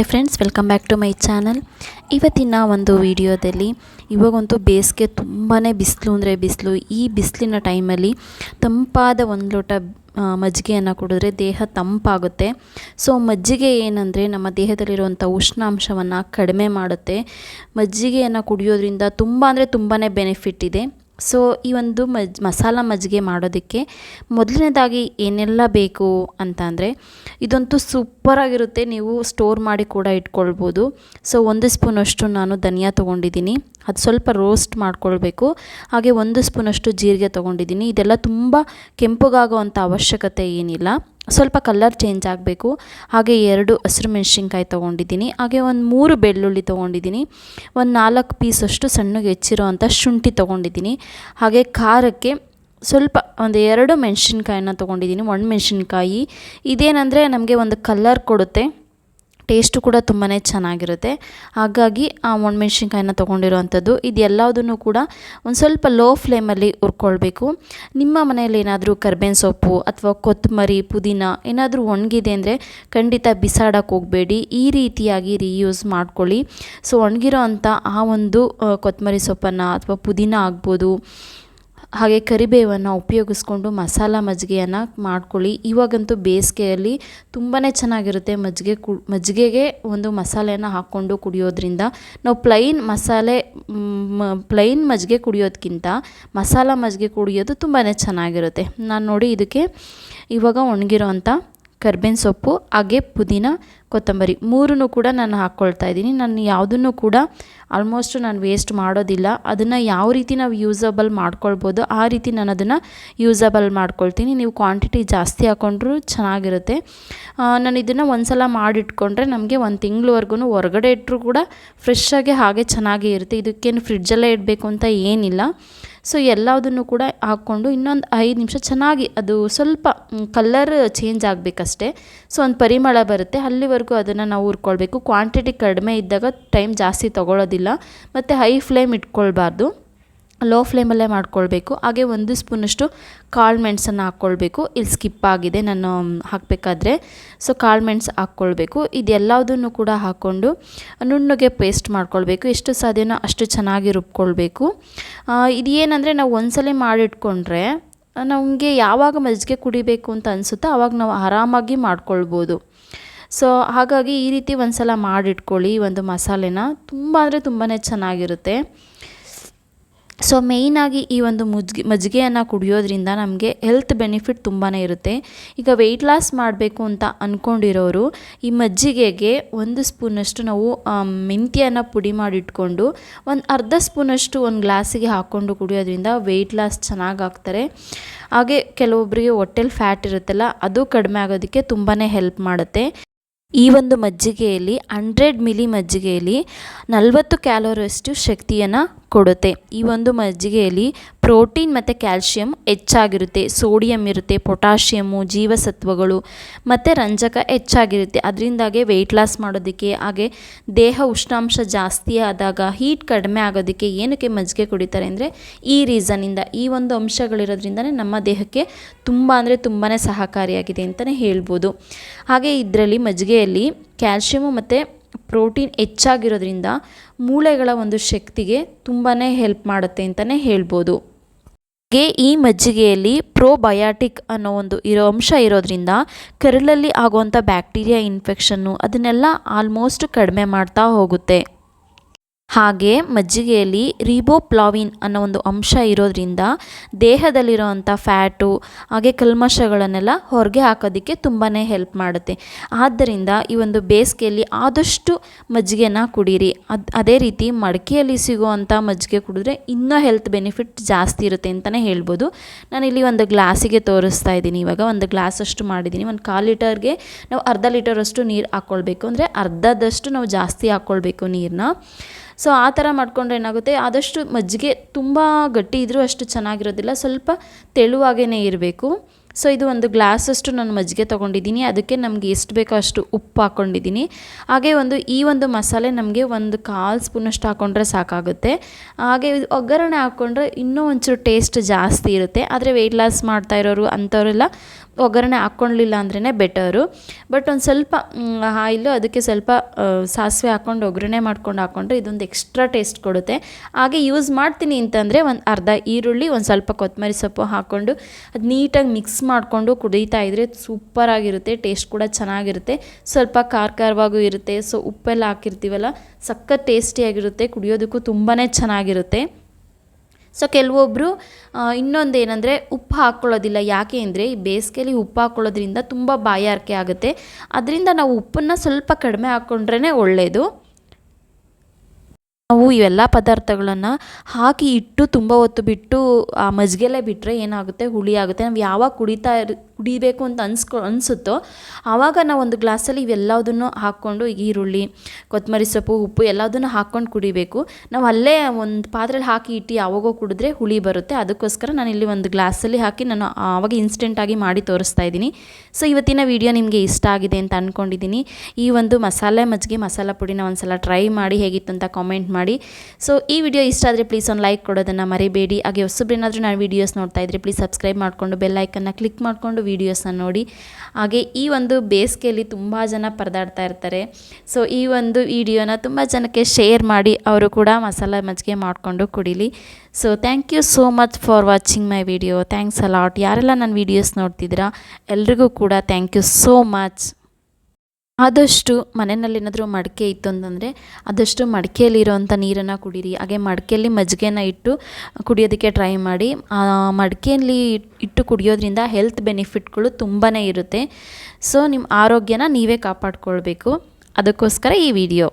ನಮಸ್ತೆ friends welcome back to my channel ಇವತ್ತಿನ ಒಂದು ವಿಡಿಯೋದಲ್ಲಿ ಇವಾಗಂತೂ ಬೇಸಿಗೆ ತುಂಬಾ ಬಿಸಿಲು ಅಂದರೆ ಬಿಸಿಲು. ಈ ಬಿಸಿಲಿನ ಟೈಮಲ್ಲಿ ತಂಪಾದ ಒಂದು ಲೋಟ ಮಜ್ಜಿಗೆಯನ್ನು ಕುಡಿದ್ರೆ ದೇಹ ತಂಪಾಗುತ್ತೆ. ಸೊ ಮಜ್ಜಿಗೆ ಏನಂದರೆ ನಮ್ಮ ದೇಹದಲ್ಲಿರುವಂಥ ಉಷ್ಣಾಂಶವನ್ನು ಕಡಿಮೆ ಮಾಡುತ್ತೆ. ಮಜ್ಜಿಗೆಯನ್ನು ಕುಡಿಯೋದ್ರಿಂದ ತುಂಬ ಅಂದರೆ ತುಂಬಾ ಬೆನಿಫಿಟ್ ಇದೆ. ಸೊ ಈ ಒಂದು ಮಜ್, ಮಸಾಲ ಮಜ್ಜಿಗೆ ಮಾಡೋದಕ್ಕೆ ಮೊದಲನೇದಾಗಿ ಏನೆಲ್ಲ ಬೇಕು ಅಂತ ಅಂದರೆ ಇದಂತೂ ಸೂಪರಾಗಿರುತ್ತೆ ನೀವು ಸ್ಟೋರ್ ಮಾಡಿ ಕೂಡ ಇಟ್ಕೊಳ್ಬೋದು. ಸೊ ಒಂದು ಸ್ಪೂನಷ್ಟು ನಾನು ಧನಿಯಾ ತೊಗೊಂಡಿದ್ದೀನಿ. ಅದು ಸ್ವಲ್ಪ ರೋಸ್ಟ್ ಮಾಡ್ಕೊಳ್ಬೇಕು. ಹಾಗೆ ಒಂದು ಸ್ಪೂನಷ್ಟು ಜೀರಿಗೆ ತೊಗೊಂಡಿದ್ದೀನಿ. ಇದೆಲ್ಲ ತುಂಬ ಕೆಂಪುಗಾಗುವಂಥ ಅವಶ್ಯಕತೆ ಏನಿಲ್ಲ. ಸ್ವಲ್ಪ ಕಲರ್ ಚೇಂಜ್ ಆಗಬೇಕು. ಹಾಗೆ ಎರಡು ಹಸಿರು ಮೆಣಸಿನ್ಕಾಯಿ ತೊಗೊಂಡಿದ್ದೀನಿ. ಹಾಗೆ ಒಂದು ಮೂರು ಬೆಳ್ಳುಳ್ಳಿ ತೊಗೊಂಡಿದ್ದೀನಿ. ಒಂದು ನಾಲ್ಕು ಪೀಸಷ್ಟು ಸಣ್ಣಗೆ ಹೆಚ್ಚಿರೋ ಅಂಥ ಶುಂಠಿ ತೊಗೊಂಡಿದ್ದೀನಿ. ಹಾಗೆ ಖಾರಕ್ಕೆ ಸ್ವಲ್ಪ ಒಂದು ಎರಡು ಮೆಣಸಿನ್ಕಾಯಿನ ತೊಗೊಂಡಿದ್ದೀನಿ. ಒಣ ಮೆಣಸಿನ್ಕಾಯಿ. ಇದೇನಂದರೆ ನಮಗೆ ಒಂದು ಕಲರ್ ಕೊಡುತ್ತೆ. ಟೇಸ್ಟು ಕೂಡ ತುಂಬಾ ಚೆನ್ನಾಗಿರುತ್ತೆ. ಹಾಗಾಗಿ ಆ ಒಣಮೆಣ್ಸಿನ್ಕಾಯಿನ ತೊಗೊಂಡಿರೋವಂಥದ್ದು ಇದೆಲ್ಲದನ್ನು ಕೂಡ ಒಂದು ಸ್ವಲ್ಪ ಲೋ ಫ್ಲೇಮಲ್ಲಿ ಹುರ್ಕೊಳ್ಬೇಕು. ನಿಮ್ಮ ಮನೆಯಲ್ಲಿ ಏನಾದರೂ ಕರ್ಬೇವಿನ ಸೊಪ್ಪು ಅಥವಾ ಕೊತ್ತಂಬರಿ ಪುದೀನ ಏನಾದರೂ ಒಣಗಿದೆ ಅಂದರೆ ಖಂಡಿತ ಬಿಸಾಡೋಕೆ ಹೋಗಬೇಡಿ. ಈ ರೀತಿಯಾಗಿ ರೀಯೂಸ್ ಮಾಡ್ಕೊಳ್ಳಿ. ಸೊ, ಒಣಗಿರೋ ಆ ಒಂದು ಕೊತ್ತಂಬರಿ ಸೊಪ್ಪನ್ನು ಅಥವಾ ಪುದೀನ ಆಗ್ಬೋದು. ಹಾಗೆ ಕರಿಬೇವನ್ನು ಉಪಯೋಗಿಸ್ಕೊಂಡು ಮಸಾಲ ಮಜ್ಜಿಗೆಯನ್ನು ಮಾಡ್ಕೊಳ್ಳಿ. ಇವಾಗಂತೂ ಬೇಸಿಗೆಯಲ್ಲಿ ತುಂಬಾ ಚೆನ್ನಾಗಿರುತ್ತೆ ಮಜ್ಜಿಗೆ ಕು, ಮಜ್ಜಿಗೆಗೆ ಒಂದು ಮಸಾಲೆಯನ್ನು ಹಾಕ್ಕೊಂಡು ಕುಡಿಯೋದ್ರಿಂದ. ನಾವು ಪ್ಲೈನ್ ಮಸಾಲೆ ಪ್ಲೈನ್ ಮಜ್ಜಿಗೆ ಕುಡಿಯೋದಕ್ಕಿಂತ ಮಸಾಲ ಮಜ್ಜಿಗೆ ಕುಡಿಯೋದು ತುಂಬಾ ಚೆನ್ನಾಗಿರುತ್ತೆ. ನಾನು ನೋಡಿ ಇದಕ್ಕೆ ಇವಾಗ ಒಣಗಿರೋ ಅಂಥ ಕರ್ಬೇವಿನ ಸೊಪ್ಪು, ಹಾಗೆ ಪುದೀನ, ಕೊತ್ತಂಬರಿ. ಮೂರನ್ನು ಕೂಡ ನಾನು ಹಾಕ್ಕೊಳ್ತಾ ಇದ್ದೀನಿ. ನಾನು ಯಾವುದನ್ನು ಕೂಡ ಆಲ್ಮೋಸ್ಟ್ ನಾನು ವೇಸ್ಟ್ ಮಾಡೋದಿಲ್ಲ. ಅದನ್ನು ಯಾವ ರೀತಿ ನಾವು ಯೂಸಬಲ್ ಮಾಡ್ಕೊಳ್ಬೋದು, ಆ ರೀತಿ ನಾನು ಅದನ್ನು ಯೂಸಬಲ್ ಮಾಡ್ಕೊಳ್ತೀನಿ. ನೀವು ಕ್ವಾಂಟಿಟಿ ಜಾಸ್ತಿ ಹಾಕ್ಕೊಂಡ್ರೂ ಚೆನ್ನಾಗಿರುತ್ತೆ. ನಾನು ಇದನ್ನು ಒಂದು ಸಲ ಮಾಡಿಟ್ಕೊಂಡ್ರೆ ನಮಗೆ ಒಂದು ತಿಂಗಳವರೆಗೂ ಹೊರಗಡೆ ಇಟ್ಟರೂ ಕೂಡ ಫ್ರೆಶ್ಶಾಗಿ ಹಾಗೆ ಚೆನ್ನಾಗೇ ಇರುತ್ತೆ. ಇದಕ್ಕೇನು ಫ್ರಿಡ್ಜಲ್ಲೇ ಇಡಬೇಕು ಅಂತ ಏನಿಲ್ಲ. ಸೊ ಎಲ್ಲದನ್ನು ಕೂಡ ಹಾಕ್ಕೊಂಡು ಇನ್ನೊಂದು ಐದು ನಿಮಿಷ ಚೆನ್ನಾಗಿ ಅದು ಸ್ವಲ್ಪ ಕಲ್ಲರ್ ಚೇಂಜ್ ಆಗಬೇಕಷ್ಟೇ. ಸೊ ಒಂದು ಪರಿಮಳ ಬರುತ್ತೆ. ಅಲ್ಲಿವರೆಗೂ ಅದನ್ನು ನಾವು ಹುರ್ಕೊಳ್ಬೇಕು. ಕ್ವಾಂಟಿಟಿ ಕಡಿಮೆ ಇದ್ದಾಗ ಟೈಮ್ ಜಾಸ್ತಿ ತೊಗೊಳ್ಳೋದಿಲ್ಲ ಮತ್ತು ಹೈ ಫ್ಲೇಮ್ ಇಟ್ಕೊಳ್ಬಾರ್ದು. ಲೋ ಫ್ಲೇಮಲ್ಲೇ ಮಾಡ್ಕೊಳ್ಬೇಕು. ಹಾಗೆ ಒಂದು ಸ್ಪೂನಷ್ಟು ಕಾಳು ಮೆಣಸನ್ನು ಹಾಕ್ಕೊಳ್ಬೇಕು. ಇಲ್ಲಿ ಸ್ಕಿಪ್ ಆಗಿದೆ, ನಾನು ಹಾಕಬೇಕಾದ್ರೆ. ಸೊ, ಕಾಳು ಮೆಣಸು ಹಾಕ್ಕೊಳ್ಬೇಕು. ಇದೆಲ್ಲದನ್ನು ಕೂಡ ಹಾಕ್ಕೊಂಡು ನುಣ್ಣಗೆ ಪೇಸ್ಟ್ ಮಾಡ್ಕೊಳ್ಬೇಕು. ಎಷ್ಟು ಸಾಧ್ಯನೋ ಅಷ್ಟು ಚೆನ್ನಾಗಿ ರುಬ್ಕೊಳ್ಬೇಕು. ಇದು ಏನಂದರೆ ನಾವು ಒಂದ್ಸಲ ಮಾಡಿಟ್ಕೊಂಡ್ರೆ ನಮಗೆ ಯಾವಾಗ ಮಜ್ಜಿಗೆ ಕುಡಿಬೇಕು ಅಂತ ಅನಿಸುತ್ತೋ ಆವಾಗ ನಾವು ಆರಾಮಾಗಿ ಮಾಡ್ಕೊಳ್ಬೋದು. ಸೊ, ಹಾಗಾಗಿ ಈ ರೀತಿ ಒಂದು ಸಲ ಮಾಡಿಟ್ಕೊಳ್ಳಿ ಒಂದು ಮಸಾಲೆನ. ತುಂಬ ಅಂದರೆ ತುಂಬಾ ಚೆನ್ನಾಗಿರುತ್ತೆ. ಸೊ ಮೇಯ್ನಾಗಿ ಈ ಒಂದು ಮುಜ್ಗೆ ಮಜ್ಜಿಗೆಯನ್ನು ಕುಡಿಯೋದ್ರಿಂದ ನಮಗೆ ಹೆಲ್ತ್ ಬೆನಿಫಿಟ್ ತುಂಬಾ ಇರುತ್ತೆ. ಈಗ ವೆಯ್ಟ್ ಲಾಸ್ ಮಾಡಬೇಕು ಅಂತ ಅಂದ್ಕೊಂಡಿರೋರು ಈ ಮಜ್ಜಿಗೆಗೆ ಒಂದು ಸ್ಪೂನಷ್ಟು ನಾವು ಮೆಂತ್ಯನ್ನು ಪುಡಿ ಮಾಡಿಟ್ಕೊಂಡು ಒಂದು ಅರ್ಧ ಸ್ಪೂನಷ್ಟು ಒಂದು ಗ್ಲಾಸಿಗೆ ಹಾಕ್ಕೊಂಡು ಕುಡಿಯೋದ್ರಿಂದ ವೆಯ್ಟ್ ಲಾಸ್ ಚೆನ್ನಾಗಿ ಆಗ್ತಾರೆ ಹಾಗೆ ಕೆಲವೊಬ್ಬರಿಗೆ ಹೊಟ್ಟೆಲಿ ಫ್ಯಾಟ್ ಇರುತ್ತಲ್ಲ, ಅದು ಕಡಿಮೆ ಆಗೋದಕ್ಕೆ ತುಂಬಾ ಹೆಲ್ಪ್ ಮಾಡುತ್ತೆ. ಈ ಒಂದು ಮಜ್ಜಿಗೆಯಲ್ಲಿ ಹಂಡ್ರೆಡ್ ಮಿಲಿ ಮಜ್ಜಿಗೆಯಲ್ಲಿ ನಲವತ್ತು ಕ್ಯಾಲೋರಿಯಷ್ಟು ಶಕ್ತಿಯನ್ನು ಕೊಡುತ್ತೆ. ಈ ಒಂದು ಮಜ್ಜಿಗೆಯಲ್ಲಿ ಪ್ರೋಟೀನ್ ಮತ್ತು ಕ್ಯಾಲ್ಶಿಯಂ ಹೆಚ್ಚಾಗಿರುತ್ತೆ, ಸೋಡಿಯಂ ಇರುತ್ತೆ ಪೊಟ್ಯಾಷಿಯಮ್ಮು ಜೀವಸತ್ವಗಳು ಮತ್ತು ರಂಜಕ ಹೆಚ್ಚಾಗಿರುತ್ತೆ. ಅದರಿಂದಾಗೆ ವೆಯ್ಟ್ ಲಾಸ್ ಮಾಡೋದಕ್ಕೆ, ಹಾಗೆ ದೇಹ ಉಷ್ಣಾಂಶ ಜಾಸ್ತಿ ಆದಾಗ ಹೀಟ್ ಕಡಿಮೆ ಆಗೋದಕ್ಕೆ ಏನಕ್ಕೆ ಮಜ್ಜಿಗೆ ಕುಡಿತಾರೆ ಅಂದರೆ ಈ ರೀಸನಿಂದ ಈ ಒಂದು ಅಂಶಗಳಿರೋದ್ರಿಂದನೇ ನಮ್ಮ ದೇಹಕ್ಕೆ ತುಂಬ ಅಂದರೆ ತುಂಬಾ ಸಹಕಾರಿಯಾಗಿದೆ ಅಂತಲೇ ಹೇಳ್ಬೋದು. ಹಾಗೆ ಇದರಲ್ಲಿ ಮಜ್ಜಿಗೆಯಲ್ಲಿ ಕ್ಯಾಲ್ಶಿಯಮು ಮತ್ತು ಪ್ರೋಟೀನ್ ಹೆಚ್ಚಾಗಿರೋದ್ರಿಂದ ಮೂಳೆಗಳ ಒಂದು ಶಕ್ತಿಗೆ ತುಂಬಾ ಹೆಲ್ಪ್ ಮಾಡುತ್ತೆ ಅಂತಲೇ ಹೇಳ್ಬೋದು. ಹಾಗೆ ಈ ಮಜ್ಜಿಗೆಯಲ್ಲಿ ಪ್ರೋಬಯಾಟಿಕ್ ಅನ್ನೋ ಒಂದು ಇರೋ ಅಂಶ ಇರೋದ್ರಿಂದ ಕರಳಲ್ಲಿ ಆಗುವಂಥ ಬ್ಯಾಕ್ಟೀರಿಯಾ ಇನ್ಫೆಕ್ಷನ್ನು ಅದನ್ನೆಲ್ಲ ಆಲ್ಮೋಸ್ಟ್ ಕಡಿಮೆ ಮಾಡ್ತಾ ಹೋಗುತ್ತೆ. ಹಾಗೆ ಮಜ್ಜಿಗೆಯಲ್ಲಿ ರಿಬೋಪ್ಲಾವಿನ್ ಅನ್ನೋ ಒಂದು ಅಂಶ ಇರೋದ್ರಿಂದ ದೇಹದಲ್ಲಿರೋವಂಥ ಫ್ಯಾಟು, ಹಾಗೆ ಕಲ್ಮಶಗಳನ್ನೆಲ್ಲ ಹೊರಗೆ ಹಾಕೋದಕ್ಕೆ ತುಂಬಾ ಹೆಲ್ಪ್ ಮಾಡುತ್ತೆ. ಆದ್ದರಿಂದ ಈ ಒಂದು ಬೇಸಿಗೆಯಲ್ಲಿ ಆದಷ್ಟು ಮಜ್ಜಿಗೆನ ಕುಡೀರಿ. ಅದು, ಅದೇ ರೀತಿ ಮಡಿಕೆಯಲ್ಲಿ ಸಿಗುವಂಥ ಮಜ್ಜಿಗೆ ಕುಡಿದ್ರೆ ಇನ್ನೂ ಹೆಲ್ತ್ ಬೆನಿಫಿಟ್ ಜಾಸ್ತಿ ಇರುತ್ತೆ ಅಂತಲೇ ಹೇಳ್ಬೋದು. ನಾನಿಲ್ಲಿ ಒಂದು ಗ್ಲಾಸಿಗೆ ತೋರಿಸ್ತಾ ಇದ್ದೀನಿ. ಇವಾಗ ಒಂದು ಗ್ಲಾಸಷ್ಟು ಮಾಡಿದ್ದೀನಿ. ಒಂದು ಕಾಲು ಲೀಟರ್ಗೆ ನಾವು ಅರ್ಧ ಲೀಟರಷ್ಟು ನೀರು ಹಾಕ್ಕೊಳ್ಬೇಕು ಅಂದರೆ ಅರ್ಧದಷ್ಟು ನಾವು ಜಾಸ್ತಿ ಹಾಕ್ಕೊಳ್ಬೇಕು ನೀರನ್ನ. ಸೊ ಆ ಥರ ಮಾಡಿಕೊಂಡ್ರೆ ಏನಾಗುತ್ತೆ? ಆದಷ್ಟು ಮಜ್ಜಿಗೆ ತುಂಬ ಗಟ್ಟಿ ಇದ್ದರೂ ಅಷ್ಟು ಚೆನ್ನಾಗಿರೋದಿಲ್ಲ. ಸ್ವಲ್ಪ ತೆಳುವಾಗೇ ಇರಬೇಕು. ಸೊ ಇದು ಒಂದು ಗ್ಲಾಸಷ್ಟು ನಾನು ಮಜ್ಜಿಗೆ ತೊಗೊಂಡಿದ್ದೀನಿ. ಅದಕ್ಕೆ ನಮಗೆ ಎಷ್ಟು ಬೇಕೋ ಅಷ್ಟು ಉಪ್ಪು ಹಾಕ್ಕೊಂಡಿದ್ದೀನಿ ಹಾಗೆ ಒಂದು, ಈ ಒಂದು ಮಸಾಲೆ ನಮಗೆ ಒಂದು ಕಾಲು ಸ್ಪೂನಷ್ಟು ಹಾಕ್ಕೊಂಡ್ರೆ ಸಾಕಾಗುತ್ತೆ. ಹಾಗೆ ಒಗ್ಗರಣೆ ಹಾಕ್ಕೊಂಡ್ರೆ ಇನ್ನೂ ಒಂಚೂರು ಟೇಸ್ಟ್ ಜಾಸ್ತಿ ಇರುತ್ತೆ. ಆದರೆ ವೆಯ್ಟ್ ಲಾಸ್ ಮಾಡ್ತಾ ಇರೋರು ಅಂಥವರೆಲ್ಲ ಒಗ್ಗರಣೆ ಹಾಕ್ಕೊಳ್ಳಿಲ್ಲ ಅಂದ್ರೇ ಬೆಟರು ಬಟ್ ಒಂದು ಸ್ವಲ್ಪ ಆಯಿಲು ಅದಕ್ಕೆ ಸ್ವಲ್ಪ ಸಾಸಿವೆ ಹಾಕ್ಕೊಂಡು, ಒಗ್ಗರಣೆ ಮಾಡ್ಕೊಂಡು ಹಾಕ್ಕೊಂಡ್ರೆ ಇದೊಂದು ಎಕ್ಸ್ಟ್ರಾ ಟೇಸ್ಟ್ ಕೊಡುತ್ತೆ. ಹಾಗೆ ಯೂಸ್ ಮಾಡ್ತೀನಿ ಅಂತಂದರೆ ಒಂದು ಅರ್ಧ ಈರುಳ್ಳಿ, ಒಂದು ಸ್ವಲ್ಪ ಕೊತ್ತಂಬರಿ ಸೊಪ್ಪು ಹಾಕ್ಕೊಂಡು ಅದು ನೀಟಾಗಿ ಮಿಕ್ಸ್ ಮಾಡಿಕೊಂಡು ಕುಡಿತಾ ಇದ್ದರೆ ಸೂಪರಾಗಿರುತ್ತೆ ಟೇಸ್ಟ್ ಕೂಡ ಚೆನ್ನಾಗಿರುತ್ತೆ. ಸ್ವಲ್ಪ ಖಾರ ಖಾರವಾಗೂ ಇರುತ್ತೆ. ಸೊ ಉಪ್ಪೆಲ್ಲ ಹಾಕಿರ್ತೀವಲ್ಲ, ಸಖತ್ ಟೇಸ್ಟಿಯಾಗಿರುತ್ತೆ ಕುಡಿಯೋದಕ್ಕೂ ತುಂಬಾ ಚೆನ್ನಾಗಿರುತ್ತೆ. ಸೊ ಕೆಲವೊಬ್ಬರು ಇನ್ನೊಂದು ಏನಂದರೆ ಉಪ್ಪು ಹಾಕ್ಕೊಳ್ಳೋದಿಲ್ಲ ಯಾಕೆ ಅಂದರೆ ಈ ಬೇಸಿಗೆಯಲ್ಲಿ ಉಪ್ಪು ಹಾಕ್ಕೊಳ್ಳೋದ್ರಿಂದ ತುಂಬ ಬಾಯಾರಿಕೆ ಆಗುತ್ತೆ. ಅದರಿಂದ ನಾವು ಉಪ್ಪನ್ನು ಸ್ವಲ್ಪ ಕಡಿಮೆ ಹಾಕ್ಕೊಂಡ್ರೇ ಒಳ್ಳೆಯದು ನಾವು ಇವೆಲ್ಲ ಪದಾರ್ಥಗಳನ್ನು ಹಾಕಿ ಇಟ್ಟು ತುಂಬ ಹೊತ್ತು ಬಿಟ್ಟು, ಆ ಮಜ್ಜಿಗೆಲೆ ಬಿಟ್ಟರೆ ಏನಾಗುತ್ತೆ? ಹುಳಿ ಆಗುತ್ತೆ. ನಾವು ಯಾವಾಗ ಕುಡಿತಾ ಇರ್ ಕುಡಿಬೇಕು ಅಂತ ಅನ್ಸ್ಕೊ, ಅನಿಸುತ್ತೋ, ಆವಾಗ ನಾವು ಒಂದು ಗ್ಲಾಸಲ್ಲಿ ಇವೆಲ್ಲದನ್ನು ಹಾಕ್ಕೊಂಡು ಈರುಳ್ಳಿ ಕೊತ್ತಂಬರಿ ಸೊಪ್ಪು, ಉಪ್ಪು ಎಲ್ಲದನ್ನು ಹಾಕ್ಕೊಂಡು ಕುಡಿಬೇಕು. ನಾವು ಅಲ್ಲೇ ಒಂದು ಪಾತ್ರೆಲಿ ಹಾಕಿ ಇಟ್ಟು ಯಾವಾಗೋ ಕುಡಿದ್ರೆ ಹುಳಿ ಬರುತ್ತೆ. ಅದಕ್ಕೋಸ್ಕರ ನಾನು ಇಲ್ಲಿ ಒಂದು ಗ್ಲಾಸಲ್ಲಿ ಹಾಕಿ ನಾನು ಆವಾಗ ಇನ್ಸ್ಟೆಂಟಾಗಿ ಮಾಡಿ ತೋರಿಸ್ತಾ ಇದ್ದೀನಿ. ಸೊ, ಇವತ್ತಿನ ವಿಡಿಯೋ ನಿಮಗೆ ಇಷ್ಟ ಆಗಿದೆ ಅಂತ ಅಂದ್ಕೊಂಡಿದ್ದೀನಿ ಈ ಒಂದು ಮಸಾಲೆ ಮಜ್ಜಿಗೆ ಮಸಾಲ ಪುಡಿನ ಒಂದ್ಸಲ ಟ್ರೈ ಮಾಡಿ ಹೇಗಿತ್ತು ಅಂತ ಕಾಮೆಂಟ್ ಮಾಡಿ. ಸೊ, ಈ ವಿಡಿಯೋ ಇಷ್ಟ ಆದರೆ ಪ್ಲೀಸ್ ಒಂದು ಲೈಕ್ ಕೊಡೋದನ್ನು ಮರಿಬೇಡಿ. ಹಾಗೆ ಹೊಸಬ್ರೇನಾದರೂ ನಾನು ವೀಡಿಯೋಸ್ ನೋಡ್ತಾ ಇದ್ದರೆ ಪ್ಲೀಸ್ ಸಬ್ಸ್ಕ್ರೈಬ್ ಮಾಡಿಕೊಂಡು ಬೆಲ್ಲೈಕನ್ನು ಕ್ಲಿಕ್ ಮಾಡಿಕೊಂಡು ವೀಡಿಯೋಸ್ನ ನೋಡಿ. ಹಾಗೆ ಈ ಒಂದು ಬೇಸಿಗೆಯಲ್ಲಿ ತುಂಬ ಜನ ಪರದಾಡ್ತಾ ಇರ್ತಾರೆ. ಸೊ ಈ ಒಂದು ವಿಡಿಯೋನ ತುಂಬ ಜನಕ್ಕೆ ಶೇರ್ ಮಾಡಿ ಅವರು ಕೂಡ ಮಸಾಲೆ ಮಜ್ಜಿಗೆ ಮಾಡಿಕೊಂಡು ಕುಡೀಲಿ. So thank you so much for watching my video thanks a lot ಯಾರೆಲ್ಲ ನನ್ನ ವೀಡಿಯೋಸ್ ನೋಡ್ತಿದ್ದೀರಾ, ಎಲ್ರಿಗೂ ಕೂಡ ಥ್ಯಾಂಕ್ ಯು ಸೋ ಮಚ್ ಆದಷ್ಟು ಮನೆಯಲ್ಲಿ ಏನಾದರೂ ಮಡಿಕೆ ಇತ್ತು ಅಂತಂದರೆ ಆದಷ್ಟು ಮಡಿಕೆಯಲ್ಲಿರೋವಂಥ ನೀರನ್ನು ಕುಡೀರಿ, ಹಾಗೆ ಮಡಿಕೆಯಲ್ಲಿ ಮಜ್ಜಿಗೆನ ಇಟ್ಟು ಕುಡಿಯೋದಕ್ಕೆ ಟ್ರೈ ಮಾಡಿ. ಮಡಿಕೆಯಲ್ಲಿ ಇಟ್ಟು ಕುಡಿಯೋದ್ರಿಂದ ಹೆಲ್ತ್ ಬೆನಿಫಿಟ್ಗಳು ತುಂಬಾ ಇರುತ್ತೆ. ಸೊ ನಿಮ್ಮ ಆರೋಗ್ಯನ ನೀವೇ ಕಾಪಾಡ್ಕೊಳ್ಬೇಕು. ಅದಕ್ಕೋಸ್ಕರ ಈ ವಿಡಿಯೋ